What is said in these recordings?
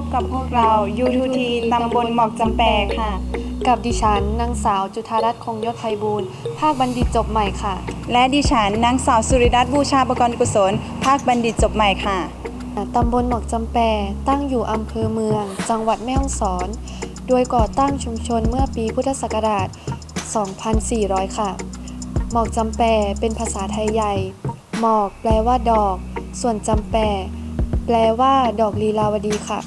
บกับพวกเรา U2T ตำบลหมอกจำแปะค่ะ กับดิฉันนางสาวจุธารัตน์คงยศไพบูลย์ภาคบัณฑิตจบใหม่ค่ะ และดิฉันนางสาวสุริรัตน์บูชาประกรณ์กุศล ภาคบัณฑิตจบใหม่ค่ะ ตำบลหมอกจำแปตั้งอยู่อำเภอเมือง จังหวัดแม่ฮ่องสอน โดยก่อตั้งชุมชนเมื่อปีพุทธศักราช 2400 ค่ะ หมอกจำแปเป็นภาษาไทยใหญ่ หมอกแปลว่าดอก ส่วนจำแป แปลว่าดอกลีลาวดีค่ะ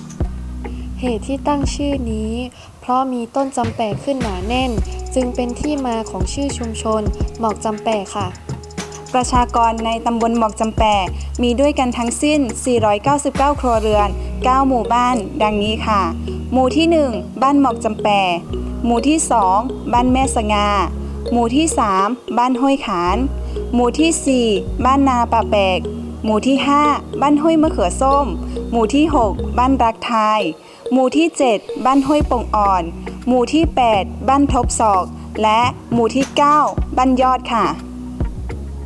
เหตุที่ตั้งชื่อนี้ เพราะมีต้นจำแปะขึ้นหนาแน่น จึงเป็นที่มาของชื่อชุมชน หมอกจำแปะค่ะ ประชากรในตำบลหมอกจำแปะมีด้วยกันทั้งสิ้น 499 ครัวเรือน 9 หมู่บ้าน ดังนี้ค่ะ หมู่ที่ 1 บ้านหมอกจำแปะหมู่ที่ 2 บ้านแม่สงา หมู่ที่ 3 บ้านห้วยขาน หมู่ที่ 4 บ้านนาป่าแบก หมู่ที่ 5 บ้านห้วยมะเขือส้ม หมู่ที่ 6 บ้านรักไทย หมู่ที่ 7 บ้านห้วยปงอ่อน หมู่ที่ 8 บ้านทบศอก และหมู่ที่ 9 บ้านยอดค่ะ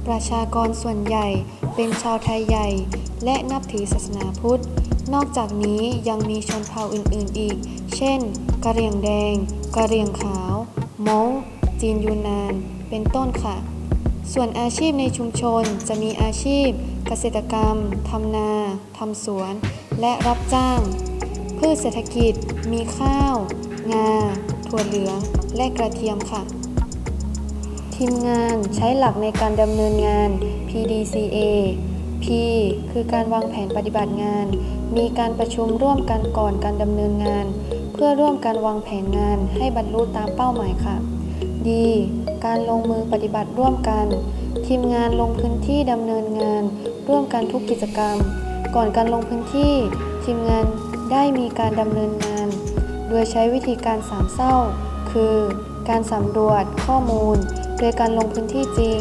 ประชากรส่วนใหญ่เป็นชาวไทยใหญ่ และนับถือศาสนาพุทธ นอกจากนี้ยังมีชนเผ่าอื่นๆอีก เช่น กะเหรี่ยงแดง กะเหรี่ยงขาว มงจีนยูนนาน เป็นต้นค่ะ ส่วนอาชีพในชุมชนจะมีอาชีพ เกษตรกรรม ทำนา ทำสวน และรับจ้าง พืชเศรษฐกิจ มีข้าว งา ถั่วเหลือง และกระเทียมค่ะ ทีมงานใช้หลักในการดำเนินงาน PDCA P คือการวางแผนปฏิบัติงาน มีการประชุมร่วมกันก่อนการดำเนินงาน เพื่อร่วมกันวางแผนงานให้บรรลุตามเป้าหมายค่ะ D การลงมือปฏิบัติร่วมกัน ทีมงานลงพื้นที่ดำเนินงาน ร่วมกันทุกกิจกรรม ก่อนการลงพื้นที่ ทีมงานได้มีการดำเนินงาน โดยใช้วิธีการสามเศร้า คือ การสำรวจข้อมูล โดยการลงพื้นที่จริง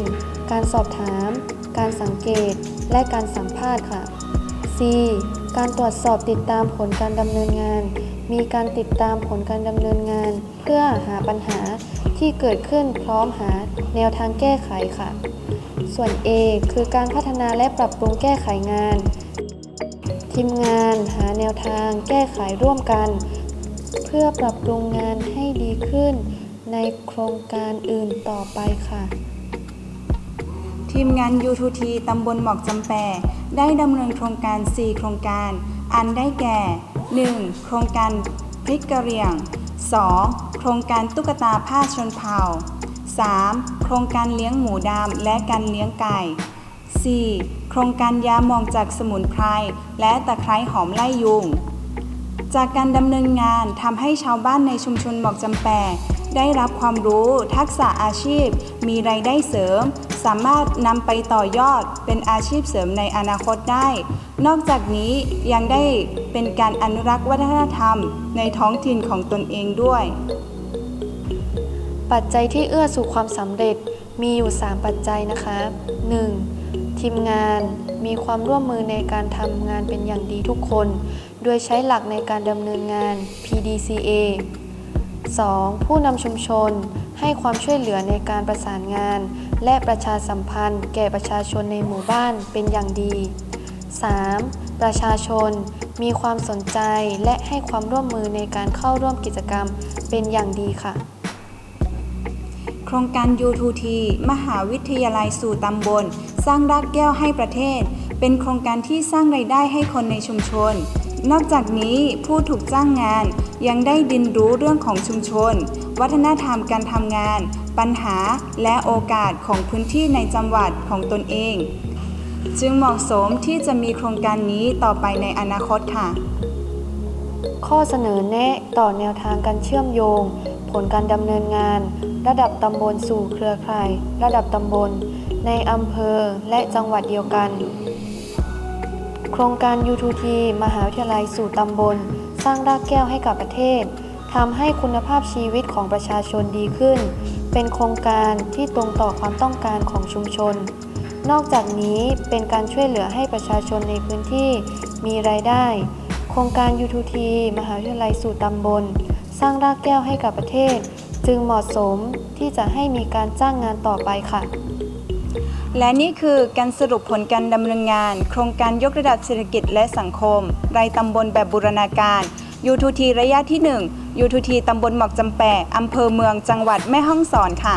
การสอบถาม การสังเกต และการสัมภาษณ์ค่ะ C การตรวจสอบติดตามผลการดำเนินงาน มีการติดตามผลการดำเนินงาน เพื่อหาปัญหา ที่เกิดขึ้นพร้อมหาแนวทางแก้ไขค่ะ ส่วน A คือการพัฒนาและปรับปรุงแก้ไขงาน ทีมงานหาแนวทางแก้ไขร่วมกัน เพื่อปรับปรุงงานให้ดีขึ้น ในโครงการอื่นต่อไปค่ะทีมงาน U2T ตำบลหมอกจำแปได้ดำเนินโครงการ 4 โครงการ อันได้แก่ 1. โครงการพริกกะเรียง 2. โครงการตุ๊กตาผ้าชนเผ่า 3. โครงการเลี้ยงหมูดำและการเลี้ยงไก่ 4. โครงการยาหมองจากสมุนไพรและตะไคร้หอมไล่ยุง จากการดำเนินงานทำให้ชาวบ้านในชุมชนหมอกจำแปได้รับความรู้ ทักษะอาชีพ มีไรายได้เสริม สามารถนำไปต่อยอดเป็นอาชีพเสริมในอนาคตได้ นอกจากนี้ยังได้เป็นการอนุรักษ์วัฒนธรรมในท้องถิ่นของตนเองด้วย ปัจจัยที่เอื้อสู่ความสำเร็จมีอยู่ 3 ปัจจัยนะคะ 1. ทีมงานมีความร่วมมือในการทำงานเป็นอย่างดีทุกคน โดยใช้หลักในการดำเนินงาน PDCA 2. ผู้นำชุมชน ให้ความช่วยเหลือในการประสานงาน และประชาสัมพันธ์ แก่ประชาชนในหมู่บ้านเป็นอย่างดี 3. ประชาชน มีความสนใจและให้ความร่วมมือในการเข้าร่วมกิจกรรมเป็นอย่างดีค่ะ โครงการ U2T มหาวิทยาลัยสู่ตำบล สร้างรากแก้วให้ประเทศ เป็นโครงการที่สร้างไรายได้ให้คนในชุมชน นอกจากนี้ผู้ถูกจ้างงานยังได้ดินรู้เรื่องของชุมชน วัฒนธรรมการทำงาน ปัญหาและโอกาสของพื้นที่ในจังหวัดของตนเอง จึงเหมาะสมที่จะมีโครงการนี้ต่อไปในอนาคตค่ะ ข้อเสนอแนะต่อแนวทางการเชื่อมโยง ผลการดำเนินงาน ระดับตำบลสู่เครือข่าย ระดับตำบล ในอำเภอและจังหวัดเดียวกัน โครงการ U2T มหาวิทยาลัยสู่ตำบล สร้างรากแก้วให้กับประเทศทำให้คุณภาพชีวิตของประชาชนดีขึ้น เป็นโครงการที่ตรงต่อความต้องการของชุมชน นอกจากนี้เป็นการช่วยเหลือให้ประชาชนในพื้นที่มีรายได้ โครงการ U2T มหาวิทยาลัยสู่ตำบล สร้างรากแก้วให้กับประเทศ จึงเหมาะสมที่จะให้มีการจ้างงานต่อไปค่ะ และนี่คือการสรุปผลการดำเนินงาน โครงการยกระดับเศรษฐกิจและสังคม รายตำบลแบบบูรณาการยูทูทีระยะที่1 U2T ตำบลหมอกจำแปะอำเภอเมืองจังหวัดแม่ฮ่องสอนค่ะ